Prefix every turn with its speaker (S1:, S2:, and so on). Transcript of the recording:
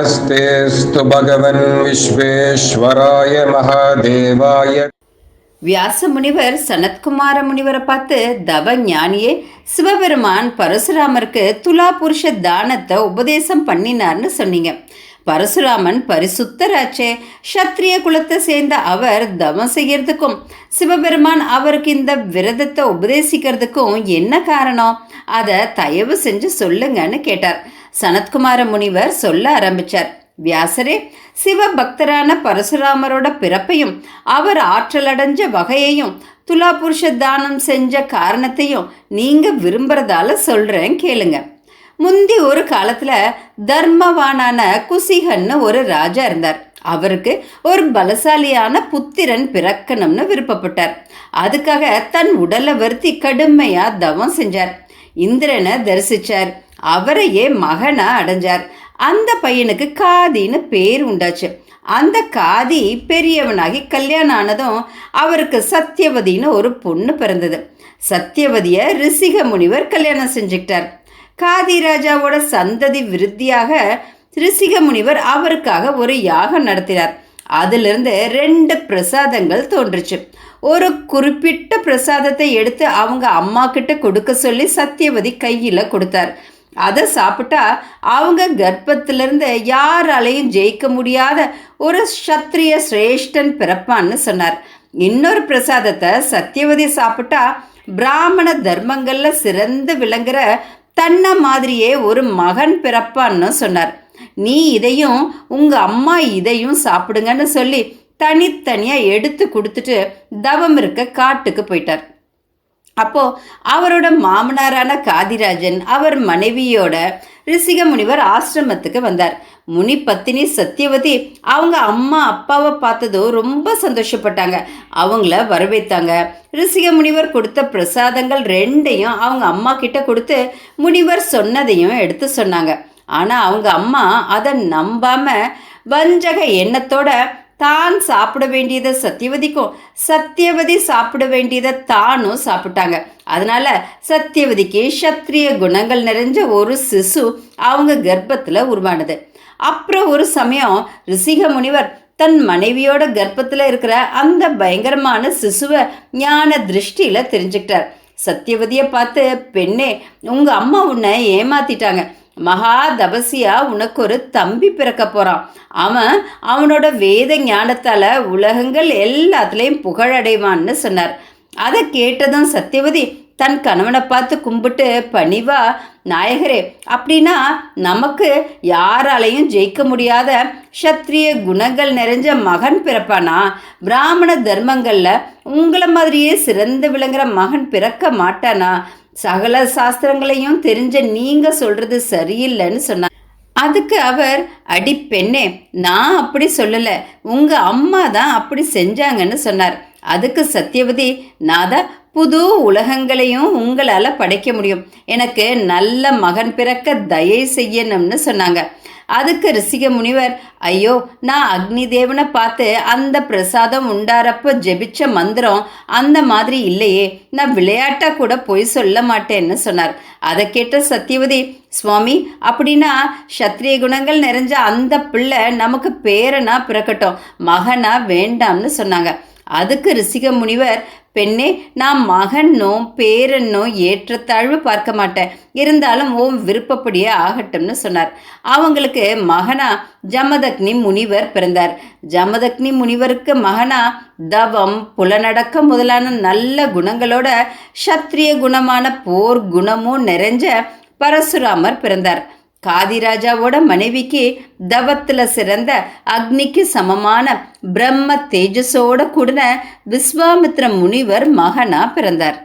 S1: नमस्तेऽस्तु भगवन् विश्वेश्वराय महादेवाय
S2: வியாச முனிவர் சனத்குமார முனிவரை பார்த்து தவ ஞானியே சிவபெருமான் பரசுராமருக்கு துலா புருஷ தானத்தை உபதேசம் பண்ணினார்னு சொன்னீங்க பரசுராமன் பரிசுத்தராச்சே சத்திரிய குலத்தை சேர்ந்த அவர் தவம் செய்யறதுக்கும் சிவபெருமான் அவருக்கு இந்த விரதத்தை உபதேசிக்கிறதுக்கும் என்ன காரணம் அதை தயவு செஞ்சு சொல்லுங்கன்னு கேட்டார் சனத்குமார முனிவர் சொல்ல ஆரம்பிச்சார். வியாசரே சிவபக்தரான பரசுராமரோட பிறப்பையும் அவர் ஆற்றலடைஞ்ச வகையையும் துலா புருஷ தானம் செஞ்ச காரணத்தையும் நீங்க விரும்புறதால சொல்றேன் கேளுங்க. முந்தி ஒரு காலத்துல தர்மவானான குசிகன்னு ஒரு ராஜா இருந்தார். அவருக்கு ஒரு பலசாலியான புத்திரன் பிறக்கணும்னு விருப்பப்பட்டார். அதுக்காக தன் உடலை வருத்தி கடுமையா தவம் செஞ்சார். இந்திரனை தரிசிச்சார். அவரையே மகனா அடைஞ்சார். அந்த பையனுக்கு காதின்னு பேர் உண்டாச்சு. அந்த காதி பெரியவனாகி கல்யாணம் ஆனதும் அவருக்கு சத்தியவதின்னு ஒரு பொண்ணு பிறந்தது. சத்தியவதியை ரிஷிக முனிவர் கல்யாணம் செஞ்சுக்கிட்டார். காதி ராஜாவோட சந்ததி விருத்தியாக ரிஷிக முனிவர் அவருக்காக ஒரு யாகம் நடத்தினார். அதிலிருந்து ரெண்டு பிரசாதங்கள் தோன்றுச்சு. ஒரு குறிப்பிட்ட பிரசாதத்தை எடுத்து அவங்க அம்மா கிட்ட கொடுக்க சொல்லி சத்தியவதி கையில் கொடுத்தார். அதை சாப்பிட்டா அவங்க கர்ப்பத்திலிருந்து யாராலையும் ஜெயிக்க முடியாத ஒரு சத்திரிய சிரேஷ்டன் பிறப்பான்னு சொன்னார். இன்னொரு பிரசாதத்தை சத்தியவதி சாப்பிட்டா பிராமண தர்மங்களில் சிறந்து விளங்குற தன்னை மாதிரியே ஒரு மகன் பிறப்பான்னு சொன்னார். நீ இதையும் உங்கள் அம்மா இதையும் சாப்பிடுங்கன்னு சொல்லி தனித்தனியாக எடுத்து கொடுத்துட்டு தவம் இருக்க காட்டுக்கு போயிட்டார். அப்போ அவரோட மாமனாரான காதிராஜன் அவர் மனைவியோட ரிஷிக முனிவர் ஆசிரமத்துக்கு வந்தார். முனி பத்தினி சத்தியவதி அவங்க அம்மா அப்பாவை பார்த்ததும் ரொம்ப சந்தோஷப்பட்டாங்க. அவங்கள வரவேத்தாங்க. ரிஷிக முனிவர் கொடுத்த பிரசாதங்கள் ரெண்டையும் அவங்க அம்மா கிட்ட கொடுத்து முனிவர் சொன்னதையும் எடுத்து சொன்னாங்க. ஆனால் அவங்க அம்மா அதை நம்பாமல் வஞ்சக எண்ணத்தோட தான் சாப்பிட வேண்டியதை சத்தியவதிக்கும் சத்தியவதி சாப்பிட வேண்டியதை தானும் சாப்பிட்டாங்க. அதனால சத்தியவதிக்கு சத்திரிய குணங்கள் நிறைஞ்ச ஒரு சிசு அவங்க கர்ப்பத்தில் உருவானது. அப்புறம் ஒரு சமயம் ரிஷிக முனிவர் தன் மனைவியோட கர்ப்பத்தில் இருக்கிற அந்த பயங்கரமான சிசுவை ஞான திருஷ்டியில் தெரிஞ்சுக்கிட்டார். சத்தியவதியை பார்த்து பெண்ணே உங்கள் அம்மா உன்னை ஏமாத்திட்டாங்க. மகா தபசியா உனக்கு ஒரு தம்பி பிறக்க போகிறான் அவன் அவனோட வேத ஞானத்தால் உலகங்கள் எல்லாத்துலேயும் புகழடைவான்னு சொன்னார். அதை கேட்டதும் சத்தியவதி தன் கணவனை பார்த்து கும்பிட்டு பணிவா நாயகரே. அப்படின்னா நமக்கு யாராலையும் ஜெயிக்க முடியாத சத்திரிய குணங்கள் நிறைஞ்ச மகன் பிறப்பானா? பிராமண தர்மங்களில் உங்களை மாதிரியே சிறந்து விளங்குற மகன் பிறக்க மாட்டானா? சகல சாஸ்திரங்களையும் தெரிஞ்ச நீங்க சொல்றது சரியில்லைன்னு சொன்னார் அதுக்கு அவர் அடி பெண்ணே நான் அப்படி சொல்லலை. உங்க அம்மா தான் அப்படி செஞ்சாங்கன்னு சொன்னார். அதுக்கு சத்தியவதி நான் தான் புது உலகங்களையும் உங்களால் படைக்க முடியும். எனக்கு நல்ல மகன் பிறக்க தயை செய்யணும்னு சொன்னாங்க. அதுக்கு ரிஷிக முனிவர் ஐயோ நான் அக்னி தேவனை பார்த்து அந்த பிரசாதம் உண்டாரப்ப ஜெபிச்ச மந்திரம் அந்த மாதிரி இல்லையே. நான் விளையாட்டா கூட பொய் சொல்ல மாட்டேன்னு சொன்னார். அதை கேட்ட சத்தியவதி சுவாமி அப்படின்னா சத்திரிய குணங்கள் நிறைஞ்ச அந்த பிள்ளை நமக்கு பேரனா பிறக்கட்டும். மகனா வேண்டாம்னு சொன்னாங்க. அதுக்கு ரிஷிக முனிவர் பெண்ணே நான் மகன்னோ பேரன்னோ ஏற்றத்தாழ்வு பார்க்க மாட்டேன். இருந்தாலும் ஓம் விருப்பப்படியே ஆகட்டும்னு சொன்னார். அவங்களுக்கு மகனா ஜமதக்னி முனிவர் பிறந்தார். ஜமதக்னி முனிவருக்கு மகனா தவம் புலனடக்கம் முதலான நல்ல குணங்களோட சத்திரிய குணமான போர் குணமும் நிறைஞ்ச பரசுராமர் பிறந்தார். காதிராஜாவோட மனைவிக்கு தவத்தில் சிறந்த அக்னிக்கு சமமான பிரம்ம தேஜஸோட கூடின விஸ்வாமித்ர முனிவர் மகனா பிறந்தார்.